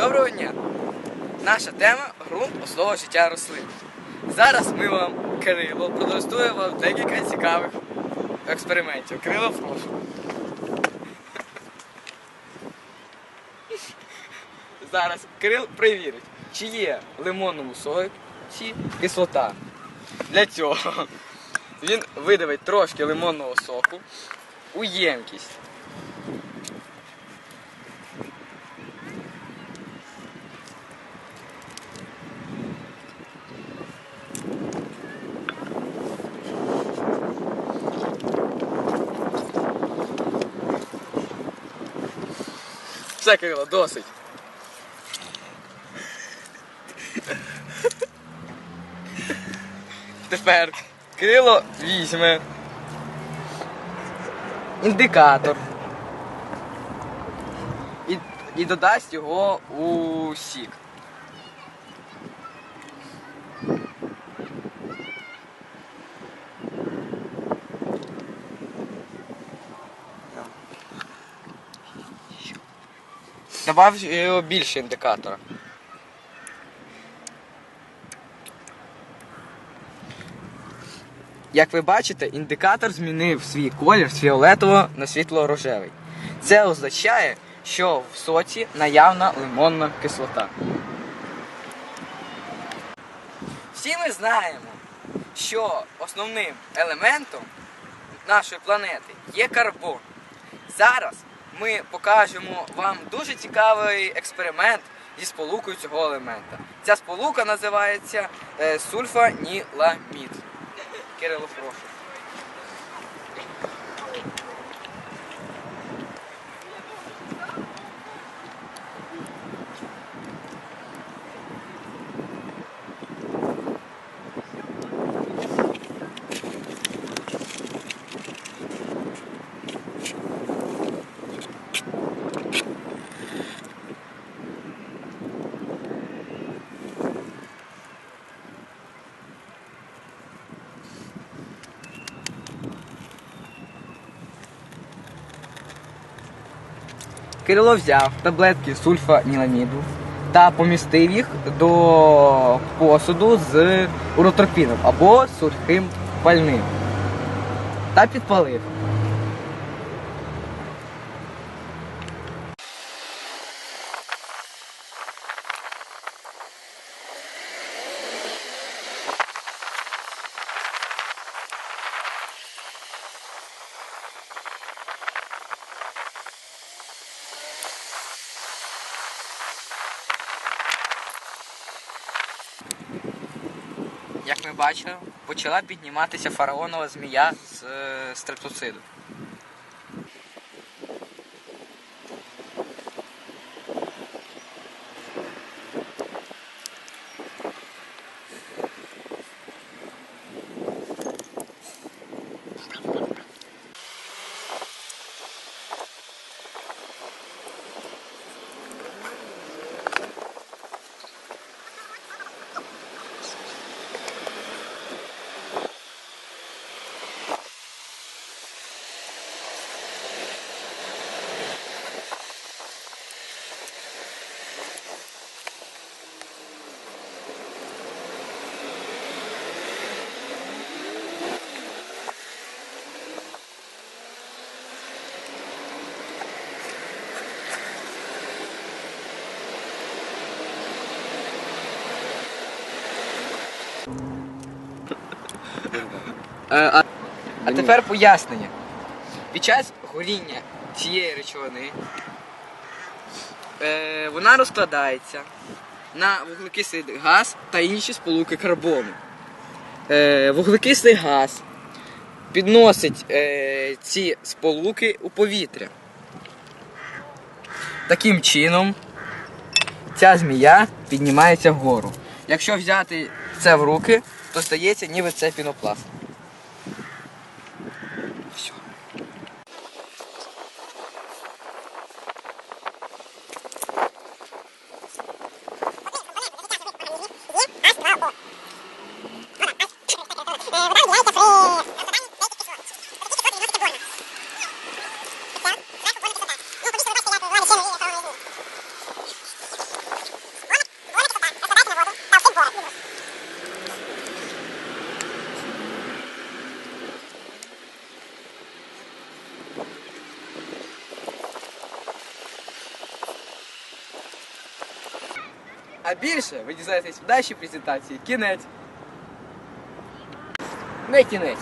Доброго дня! Наша тема ґрунт основа життя рослин. Зараз ми вам, Кирило, продемонструємо вам декілька цікавих експериментів. Кирило, прошу. Зараз Кирил перевірить, чи є в лимонному соці кислота. Для цього він видавить трошки лимонного соку у ємкість. Все, Кирило, досить. Тепер Кирило візьме індикатор і, і додасть його у сік. Добав його більше індикатора. Як ви бачите, індикатор змінив свій колір з фіолетового на світло-рожевий. Це означає, що в соці наявна лимонна кислота. Всі ми знаємо, що основним елементом нашої планети є карбон. Зараз ми покажемо вам дуже цікавий експеримент зі сполукою цього елемента. Ця сполука називається е, сульфаніламід. Кирило, прошу. Кирило взяв таблетки сульфаніламіду та помістив їх до посуду з уротропіном або сухим пальним та підпалив. Як ми бачимо, почала підніматися фараонова змія з е, стрептоциду. А, а тепер пояснення. Під час горіння цієї речовини е, вона розкладається на вуглекислий газ та інші сполуки карбону. Е, вуглекислий газ підносить е, ці сполуки у повітря. Таким чином ця змія піднімається вгору. Якщо взяти це в руки, то стається, ніби це пінопласт. А більше ви дізнаєтесь в нашій презентації. Кінець. Не кінець.